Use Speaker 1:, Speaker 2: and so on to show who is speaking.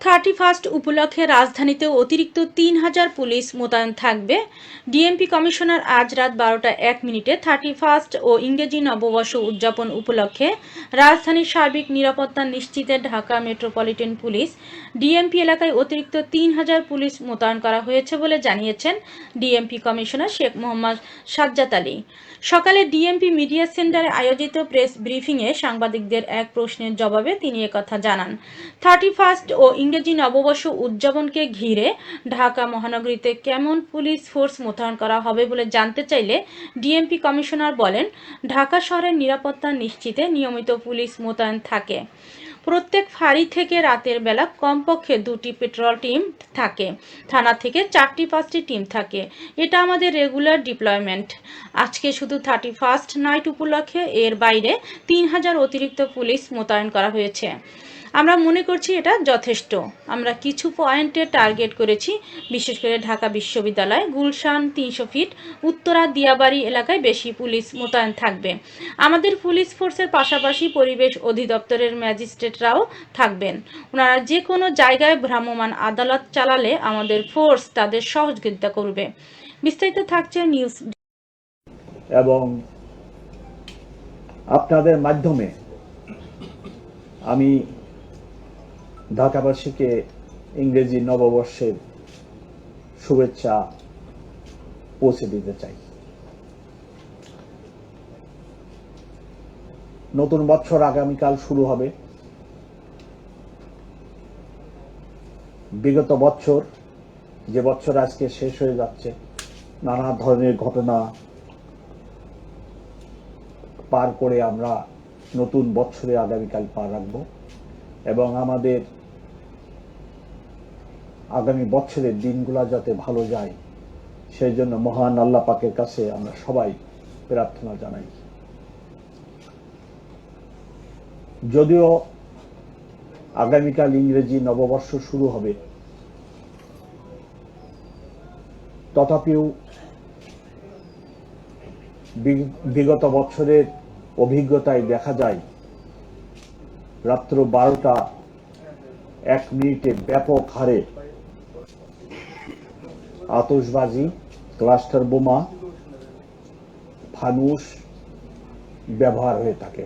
Speaker 1: Thirty first উপলক্ষে রাজধানীতে অতিরিক্ত তিন হাজার পুলিশ মোতায়েন থাকবে। ডিএমপি কমিশনার আজ রাত বারোটা এক মিনিটে থার্টি ফার্স্ট ও ইংরেজি নববর্ষ উদযাপন উপলক্ষে রাজধানীর সার্বিক নিরাপত্তা নিশ্চিতে ঢাকা মেট্রোপলিটন পুলিশ, ডিএমপি এলাকায় অতিরিক্ত তিন হাজার পুলিশ মোতায়েন করা হয়েছে বলে জানিয়েছেন ডিএমপি কমিশনার শেখ মোহাম্মদ সাজ্জাদ আলী। সকালে ডিএমপি মিডিয়া সেন্টারে আয়োজিত প্রেস ব্রিফিংয়ে সাংবাদিকদের এক প্রশ্নের জবাবে তিনি একথা জানান, থার্টি ফার্স্ট ও ইংরেজি নববর্ষ উদযাপনকে ঘিরে ঢাকা মহানগরীতে কেমন পুলিশ ফোর্স মোতায়েন করা হবে বলে জানতে চাইলে ডিএমপি কমিশনার বলেন, ঢাকা শহরের নিরাপত্তা নিশ্চিতে নিয়মিত পুলিশ মোতায়েন থাকে। প্রত্যেক ফাঁড়ি থেকে রাতের বেলা কমপক্ষে দুটি পেট্রোল টিম থাকে, থানা থেকে চারটি, পাঁচটি টিম থাকে। এটা আমাদের রেগুলার ডিপ্লয়মেন্ট। আজকে শুধু থার্টি ফার্স্ট নাইট উপলক্ষে এর বাইরে তিন হাজার অতিরিক্ত পুলিশ মোতায়েন করা হয়েছে। আমরা মনে করছি এটা যথেষ্ট। আমরা কিছু পয়েন্টে টার্গেট করেছি, বিশেষ করে ঢাকা বিশ্ববিদ্যালয়, গুলশান তিনশো ফিট, উত্তরা দিয়াবাড়ি এলাকায় বেশি পুলিশ মোতায়েন থাকবে। আমাদের পুলিশ ফোর্সের পাশাপাশি পরিবেশ অধিদপ্তরের ম্যাজিস্ট্রেটরাও থাকবেন। ওনারা যে কোনো জায়গায় ভ্রাম্যমাণ আদালত চালালে আমাদের ফোর্স তাদের সহযোগিতা করবে। বিস্তারিত থাকছে নিউজ
Speaker 2: এবং আপনাদের মাধ্যমে আমি ঢাকাবাসীকে ইংরেজি নববর্ষের শুভেচ্ছা পৌঁছে দিতে চাই। নতুন বছর আগামীকাল শুরু হবে। বিগত বছর, যে বছর আজকে শেষ হয়ে যাচ্ছে, নানা ধরনের ঘটনা পার করে আমরা নতুন বছরে আগামীকাল পা রাখব। এবং আমাদের আগামী বছরের দিনগুলো যাতে ভালো যায়, সেই জন্য মহান আল্লাহ পাকের কাছে আমরা সবাই প্রার্থনা জানাই। যদিও আগামীকাল ইংরেজি নববর্ষ শুরু হবে, তথাপিও বিগত বছরের অভিজ্ঞতায় দেখা যায় রাত্র বারোটা এক মিনিটে ব্যাপক হারে আতসবাজি ক্লাস্টার বোমা ফানুস ব্যবহার হয়ে থাকে।